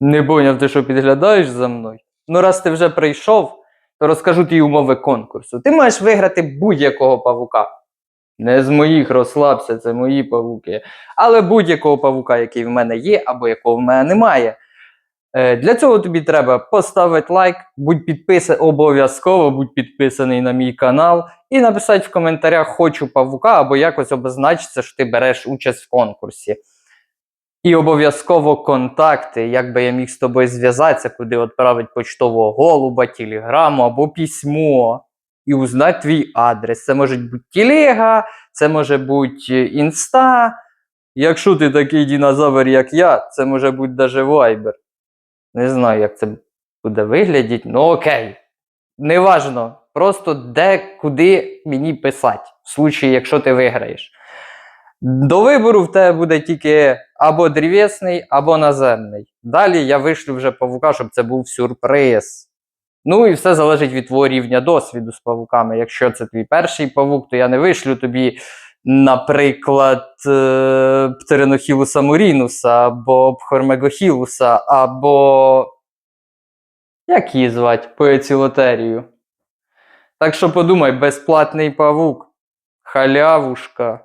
Не поняв, ти що підглядаєш за мною? Ну, раз ти вже прийшов, то розкажу ті умови конкурсу. Ти маєш виграти будь-якого павука. Не з моїх розслабся, це мої павуки. Але будь-якого павука, який в мене є, або якого в мене немає. Е, Для цього тобі треба поставити лайк, будь підписаний, обов'язково будь підписаний на мій канал і написати в коментарях Хочу павука або якось обозначиться, що ти береш участь в конкурсі. І обов'язково контакти, як би я міг з тобою зв'язатися, куди відправити почтового голуба, телеграму або письмо. І узнати твій адрес. Це може бути телега, це може бути інста. Якщо ти такий динозавр, як я, це може бути даже вайбер. Не знаю, як це буде виглядіти, ну окей. Неважно. Просто де, куди мені писати, в случаї, якщо ти виграєш. До вибору в тебе буде тільки або древесний, або наземний. Далі я вишлю вже павука, щоб це був сюрприз. Ну і все залежить від твого рівня досвіду з павуками. Якщо це твій перший павук, то я не вишлю тобі, наприклад, птеринохілуса мурінуса, або пхормегохілуса, або. Як її звати? Поецілотерію. Так що подумай, безплатний павук, халявушка.